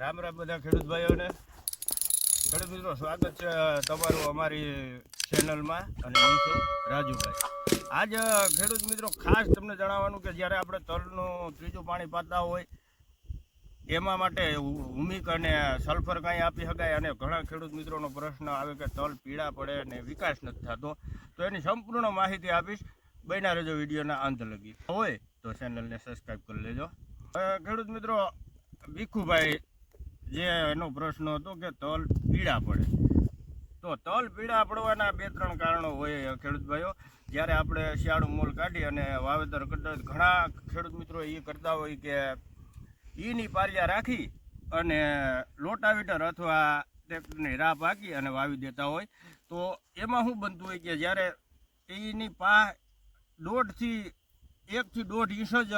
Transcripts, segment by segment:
રામ રામ બધા ખેડૂત ભાઈઓને. ખેડૂત મિત્રો, સ્વાગત છે તમારું અમારી ચેનલમાં અને હું છું રાજુભાઈ. આજ ખેડૂત મિત્રો, ખાસ તમને જણાવવાનું કે જ્યારે આપણે તલનું ત્રીજું પાણી પાતા હોય, એમાં માટે હુમિક અને સલ્ફર કાંઈ આપી શકાય અને ઘણા ખેડૂત મિત્રોનો પ્રશ્ન આવે કે તલ પીળા પડે અને વિકાસ નથી થતો, તો એની સંપૂર્ણ માહિતી આપીશ. બન્યા રહેજો વિડીયોના અંત લગી. હોય તો ચેનલને સબસ્ક્રાઈબ કરી લેજો. ખેડૂત મિત્રો, ભીખુભાઈ જે એનો પ્રશ્ન હતો કે તલ પીળા પડે. તો તલ પીળા પડવાના બે ત્રણ કારણો હોય ખેડૂત ભાઈઓ. જ્યારે આપણે શિયાળુ મોલ કાઢી અને વાવેતર કરતા ઘણા ખેડૂત મિત્રો એ કરતા હોય કે ઈની પારિયા રાખી અને લોટાવીટર અથવા ટ્રેક્ટરની રાહ પાકી અને વાવી દેતા હોય. તો એમાં શું બનતું હોય કે જ્યારે એની પા દોઢથી એકથી દોઢ ઇંચ જ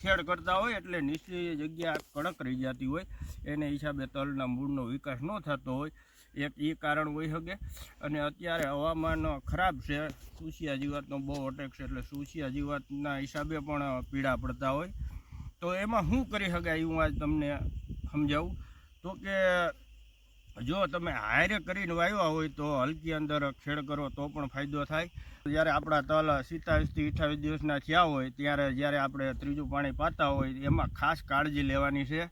ખેડ કરતા હોય એટલે નીચલી જગ્યા કડક રહી જતી હોય. એને હિસાબે તલના મૂળનો વિકાસ ન થતો હોય. એક એ કારણ હોઈ શકે. અને અત્યારે હવામાન ખરાબ છે. સુસિયા જીવાતનો બહુ અટેક છે એટલે સુસિયા જીવાતના હિસાબે પણ પીડા પડતા હોય. તો એમાં શું કરી શકાય હું આજ તમને સમજાવું? તો કે જો તમે હાયરે કરીને વાવ્યા હોય તો હલકી અંદર ખેડ કરો તો પણ ફાયદો થાય. જ્યારે આપણા તલ સિત્તાવીસથી અઠ્ઠાવીસ દિવસના થયા હોય, ત્યારે જ્યારે આપણે ત્રીજું પાણી પાતા હોય, એમાં ખાસ કાળજી લેવાની છે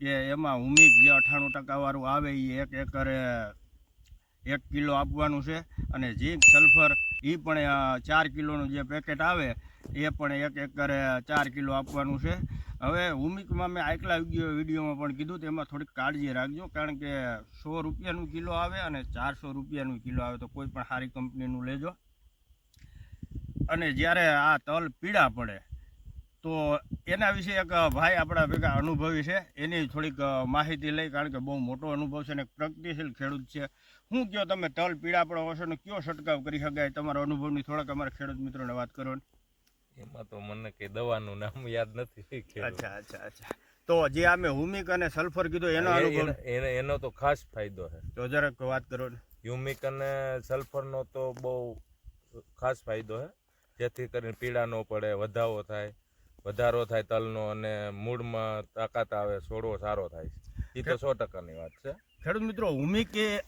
કે એમાં હુમિક જે અઠ્ઠાણું ટકાવાળું આવે એ એક એકરે એક કિલો આપવાનું છે. અને ઝીંક સલ્ફર એ પણ ચાર કિલોનું જે પેકેટ આવે એ પણ એક એકરે ચાર કિલો આપવાનું છે. હવે હુમિકમાં મેં આટલા વીડિયો વિડીયોમાં પણ કીધું તેમાં થોડીક કાળજી રાખજો, કારણ કે સો રૂપિયાનું કિલો આવે અને ચારસો રૂપિયાનું કિલો આવે તો કોઈ પણ સારી કંપનીનું લેજો. અને જ્યારે આ તલ પીળા પડે, તો એના વિશે એક ભાઈ આપણા ભેગા અનુભવી છે. એની થોડીક માહિતી લઈ, કારણ કે બહુ મોટો અનુભવ છે અને પ્રગતિશીલ ખેડૂત છે. શું કહો તમે તલ પીળા પડો હશો ને કયો છંટકાવ કરી શકાય? તમારા અનુભવની થોડાક અમારા ખેડૂત મિત્રોને વાત કરો ને એમાં તો મને કઈ દવાનું નામ યાદ નથી. અચ્છા અચ્છા અચ્છા. તો જે અમે હુમિક અને સલ્ફર કીધું એનો અનુભવ? એનો- તો ખાસ ફાયદો છે. તો જરાક વાત કરો ને. હ્યુમિક અને સલ્ફરનો તો બહુ ખાસ ફાયદો છે. જેથી કરીને પીડા ન પડે વધારો થાય વધારો થાય તલનો અને મૂળમાં તાકાત આવે છોડવો સારો થાય. એ તો સો ટકાની વાત છે. ખેડૂત મિત્રો હુમિક એ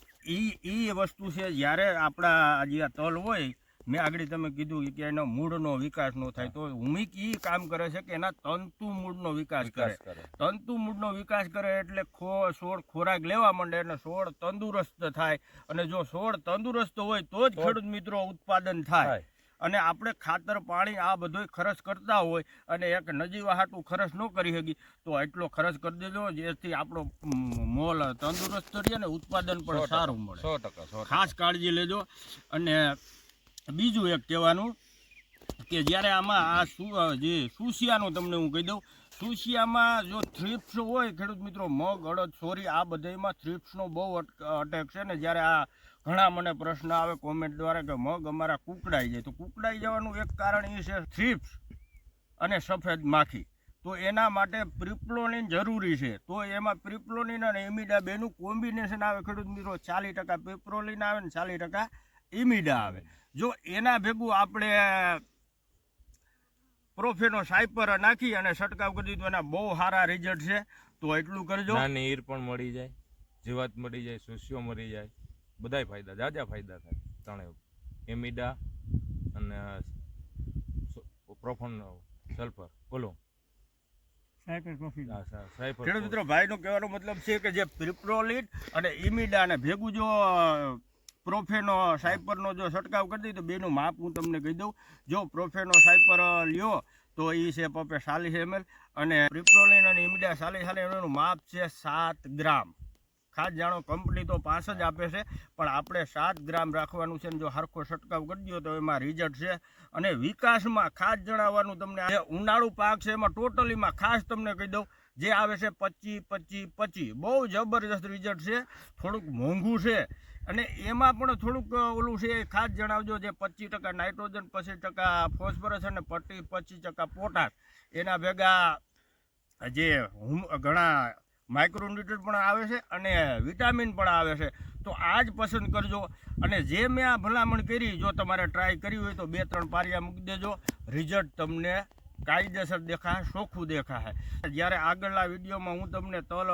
ઈ વસ્તુ છે જ્યારે આપણા જે આ તલ હોય મેં આગળ તમે કીધું કે એનો મૂળનો વિકાસ ન થાય તો હુમિક એ કામ કરે છે કે એના તંતુ મૂળનો વિકાસ કરે. તંતુ મૂળનો વિકાસ કરે એટલે ખો છોડ ખોરાક લેવા માંડે અને છોડ તંદુરસ્ત થાય. અને જો છોડ તંદુરસ્ત હોય તો જ ખેડૂત મિત્રો ઉત્પાદન થાય. અને આપણે ખાતર પાણી આ બધોય ખર્ચ કરતા હોય અને એક નજીવા હાટું ખર્ચ ન કરી શકી તો એટલો ખર્ચ કરી દેજો જેથી આપણો મોલ તંદુરસ્ત રહે અને ઉત્પાદન પણ સારું મળે. સો ટકા. ખાસ કાળજી લેજો. અને બીજું એક કહેવાનું કે જ્યારે આમાં આ સુ જે સુસિયાનું તમને હું કહી દઉં, સુસિયામાં જો થ્રિપ્સ હોય, ખેડૂત મિત્રો, મગ, અડદ, સોરી, આ બધામાં થ્રિપ્સનો બહુ અટેક છે ને જ્યારે આ ઘણા મને પ્રશ્ન આવે કોમેન્ટ દ્વારા કે મગ અમારા કુકડાઈ જાય. તો કુકડાઈ જવાનું એક કારણ એ છે થ્રિપ્સ અને સફેદ માખી. તો એના માટે પ્રિપ્લોનિન જરૂરી છે. તો એમાં પ્રિપ્લોનિન અને એમિડા બેનું કોમ્બિનેશન આવે ખેડૂત મિત્રો. ચાલીસ ટકા પ્રિપ્રોલિન આવે ને ચાલીસ ટકા ઇમિડા આવે. જો એના ભેગું આપણે પ્રોફેનો સાયપર નાખી અને છંટકાવ કરી દીધો એના બહુ સારા રિઝલ્ટ છે તો એટલું કરજો. નાની ઈર પણ મળી જાય જીવાત મળી જાય સુસ્યો મળી જાય બધાય ફાયદા જાજા ફાયદા થાય ત્રણેય એમિડા અને પ્રોફોન સલ્ફર બોલો. ખેડૂત મિત્રો ભાઈનો કહેવાનો મતલબ છે કે જે પ્રિપ્રોલિટ અને ઇમિડા અને ભેગું જો પ્રોફેનો સાયપરનો જો છંટકાવ કરી દઈએ તો બેનું માપ હું તમને કહી દઉં. જો પ્રોફેનો સાયપર લ્યો, તો એ છે પપે ચાલીસ એમએલ અને પ્રિપ્રોલિન અને ઇમિડા ચાલીસ ચાલીસ એમએલનું માપ છે સાત ગ્રામ. ખાસ જાણો, કંપની તો પાંચ જ આપે છે, પણ આપણે સાત ગ્રામ રાખવાનું છે જો હરખો છંટકાવ કરી દો તો એમાં રિઝલ્ટ છે. અને વિકાસમાં ખાસ જણાવવાનું તમને ઉનાળુ પાક છે એમાં ટોટલીમાં ખાસ તમને કહી દઉં જે આવે છે પચી પચી પચી. બહુ જબરજસ્ત રિઝલ્ટ છે. થોડુંક મોંઘું છે. અને એમાં પણ થોડુંક ઓલું છે, ખાસ જણાવજો જે પચીસ ટકા નાઇટ્રોજન પચીસ ટકા ફોસ્ફરસ અને પચીસ પચીસ ટકા પોટાશ. એના ભેગા જે ઘણા માઇક્રોન્યુટ્રન્ટ પણ આવે છે અને વિટામિન પણ આવે છે. તો આ જ પસંદ કરજો. અને જે મેં આ ભલામણ કરી, જો તમારે ટ્રાય કરી હોય તો બે, ત્રણ પારિયા મૂકી દેજો. રિઝલ્ટ તમને કાયદેસર દેખાય ચોખ્ખું દેખાય. જ્યારે આગળના વિડીયોમાં હું તમને તલ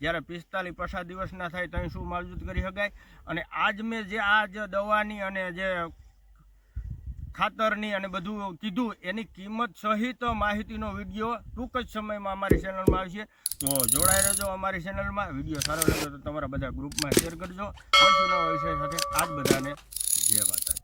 જ્યારે પિસ્તાલીસ પચાસ દિવસના થાય ત્યાં શું માવજત કરી શકાય? અને આજ મેં જે આ જે દવાની અને જે ખાતરની અને બધું કીધું, એની કિંમત સહિત માહિતીનો વીડિયો ટૂંક જ સમયમાં અમારી ચેનલમાં આવશે. તો જોડાઈ રહેજો અમારી ચેનલમાં વીડિયો સારો લાગ્યો તો તમારા બધા ગ્રુપમાં શેર કરજો. વિષય સાથે. આજ બધાને જય માતા